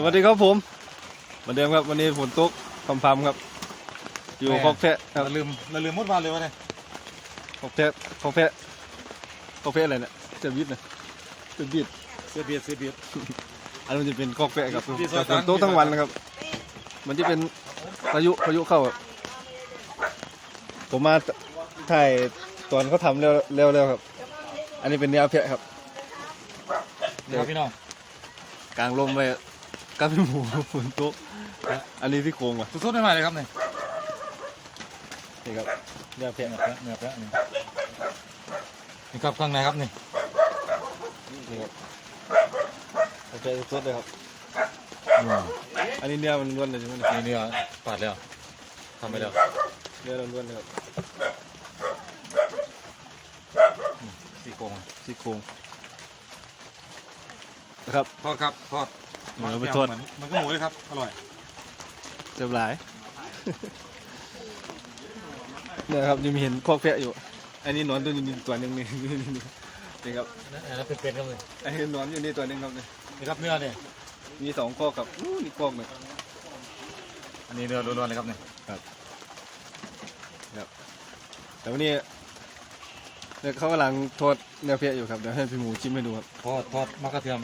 สวัสดีครับผมเหมือนเดิมครับวันนี้ฝนตกพรำๆครับ อยู่คอกแพะครับเราลืมเราลืมมุดวันเลยวะเนี่ยคอกแพะคอกแพะคอกแพะอะไรเนี่ยเจะบิดนะเจะบิดเสียเบียดเสียเบียดอันนั้นจะเป็นคอกแพะครับบิดซอยแต่ตัฝนนตกทั้งวันนะครับ มันจะเป็นพายุพายุเข้าครับผมมาถ่ายตอนเขาทำเร็วเร็วเร็วครับ อันนี้เป็นเนื้อแพะครับเดี๋ยวพี่น้องกลางลมไป กับพี่หมูฝนตกอันนี้ที่โครงว่ะสุดๆได้ไหมเลยครับเนี่ยนี่ครับเนื้อแพะเนื้อแพะเนื้อแพะนี่นี่ครับข้างในครับนี่นี่ครับโอเคสดเลยครับนี่อันนี้เนื้อมันล้วนเลยใช่ไหมเนี่ยนี่เนื้อปาดแล้วทำไปแล้วเนื้อล้วนๆเลยครับสี่โครงซี่โครงนะครับทอดครับทอด เหมือนเอาไปทอดเหมือนมันก็หมูเลยครับ อร่อยเจ็บหลาย เนี่ยครับยังมีเห็นคอกแพะอยู่ อันนี้หนอนตัวนี้ตัวหนึ่งนี่นี่ครับอันนั้นเป็นๆครับเลยอันนี้หนอนอยู่นี่ตัวหนึ่งครับนี่นี่ครับเนื้อเนี่ยมีสองคอกครับอู้นี่คอกหนึ่ง อันนี้เนื้อล้วนๆเลยครับเนี่ยแต่วันนี้เนี่ยเขากำลังทอดเนื้อแพะอยู่ครับเดี๋ยวให้พี่หมูชิมให้ดูครับทอดทอดมะกระเทียม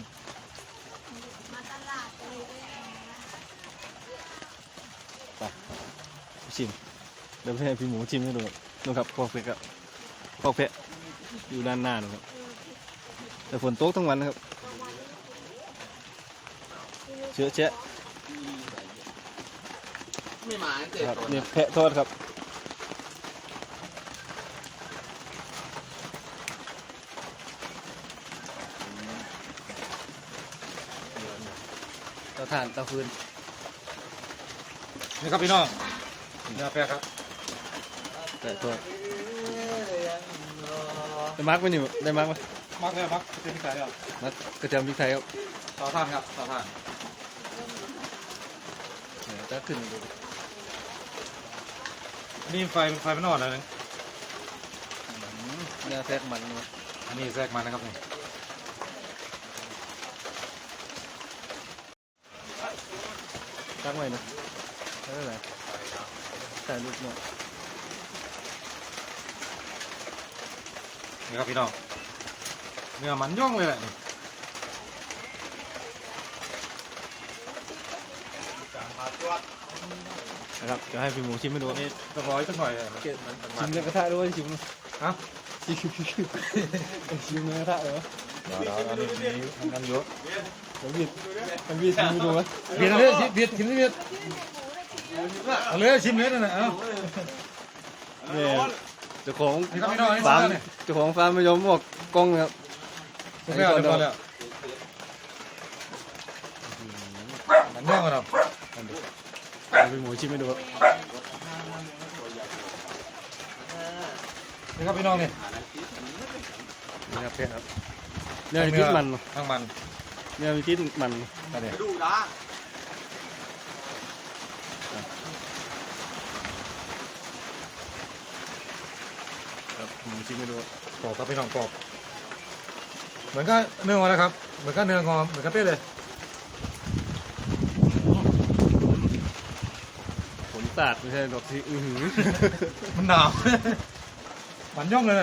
ชิมเดี๋ยวให้พี่หมูชิมให้ดูครับนู่นครับคอกแพะครับคอกแพะอยู่ด้านหน้านู่นครับแต่ฝนตกทั้งวันนะครับเชื้อแชะไม่มาเกิดครับคนนี่แพะทอดครับเตาถ่านเตาฟืนนี่ครับพี่น้อง เนื้อแพะครับแต่ทอดได้มาร์กไหมนี่ได้มาร์กไหมมักเลยมักเต็มใจแล้วมาร์กกระเทียมพริกไทยครับเตาถ่านครับเตาถ่านเดี๋ยวจะขึ้นดูนี่ไฟเป็นไฟมันอ่อนแล้วนะเนื้อแพะมันเนอะอันนี้แทรกมานะครับนี่ตั้งไว้นะได้ไหม ใส่ลูกเนาะนี่ครับพี่น้องเนื้อมันย่องเลยแหละนี่นะครับจะให้พี่หมูชิมให้ดูอันนี้จะร้อยสักหน่อยเลยมันเก็บมันมันชิมเนื้อกระทะด้วยชิมฮะชิมชิมเนื้อกระทะเหรอเดี๋ยวเดี๋ยวอันนี้มีทำกันเยอะเดี๋ยวบิดมันบิดชิมให้ดูไหมเบียดเลยเบียดกินเลยเบียด เอาเลยชิมเลยนั่นน่ะเอาเนี่ยเจ้าของนี่ครับพี่น้องนนี้ฟาร์มเนี่ยเจ้าของฟาร์มไม่ยอมบอกกล้องนะครับสุดแล้วเรียบร้อยแล้วมันย่องกันครับเอาพี่หมูชิมให้ดูครับนี่ครับพี่น้องนี่นี่ครับเพชรครับเนื้อมีพิษมันเนอะทั้งมันเนื้อมีพิษมันนั่นเองดูด้า ครับหมูชิมให้ดูกรอบครับพี่น้องกรอบเหมือนก็เนื้องอนะครับ เหมือนก็เนื้องอเหมือนกันเป๊ะเลยผลสาดไม่ใช่ดอกที่อือหือ มันหนาว มันย่องเลย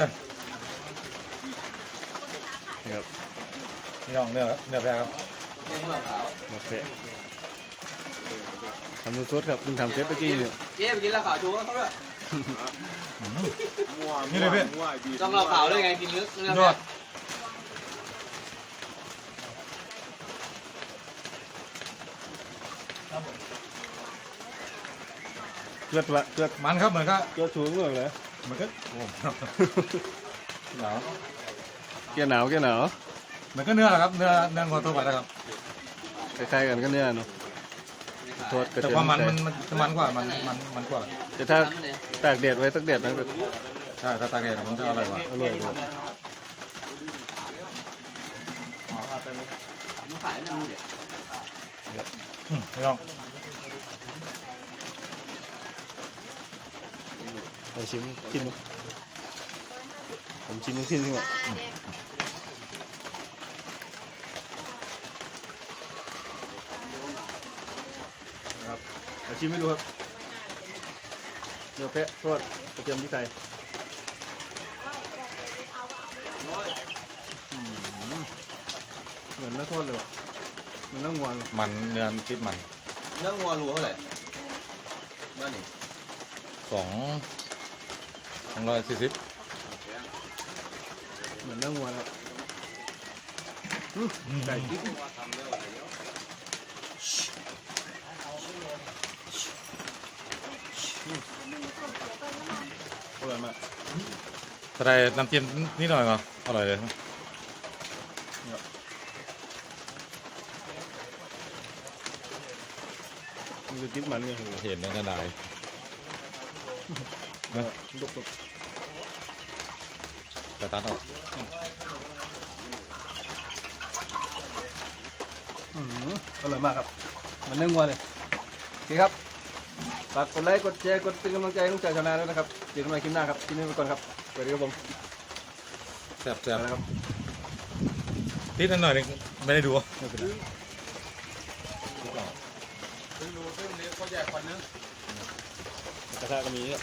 นี่ครับพี่น้องเนื้อเนื้อแพะครับโอเคทำดูซดครับเพิ่งทำเซตเมื่อกี้เนี่ย เจ๊ไปกินเหล้าขาวชูเขาด้วย นี่เลยพี่ต้องเหล้าขาวด้วยไงกินเนื้อเนื้อยอดเกลือละเกลือมันครับเหมือนก็เกลือชูงเลยเลยเหมือนก็โอ้โหหนาวเกลือหนาวเกลือหนาวเหมือนก็เนื้อแหละครับเนื้อเนื้องอตัวไปแล้วครับคล้ายๆกันก็เนื้อเนาะทอดกระแต่เทียมความมันใส่มันมันจะมันกว่ามันมันมันกว่าแต่ถ้าตากแดดไว้สักแดดนั้นก็ ใช่ถ้าตากแดดมันจะอร่อยกว่าอร่อยกว่ามึงขายไม่รู้เดี๋ยวอืมพี่น้องเอาชิมชิมดูผมชิมทุกที่ดีกว่าเอาชิมให้ดูครับเนื้อแพะทอดกระเทียมพริกไทยอืม เหมือนเนื้อทอดเลยว่ะเหมือนเนื้องัวเลยมันเนื้อติดมันเนื้องัวรูเท่าไหร่บ้านนี่สองสองร้อยสี่สิบเหมือนเนื้องัวเลยอืมไก่ติ๊กอร่อยมากแต่ได้น้ำจิ้มนิดหน่อยก็อร่อยเลย มันจะติ๊กมันไงเห็นแล้วก็ได้เออลุกแต่ตัดออกๆอืมอร่อยมากครับเหมันเนื้องัวเลยโอเคครับฝากกดไลค์กดแชร์กดเป็นกำลังใจให้ลุงจ่ายชาวนาด้วยนะครับเจอกันใหม่คลิปหน้าครับคลิปนี้ไปก่อนครับสวัสดีครับผมแซ่บแซ่บไปแล้วครับติดนิดหน่อยนึงไม่ได้ดู ไม่เป็นไร ดูซึ่งนี้เขาแยกคนนึงกระทะก็มีเนี่ย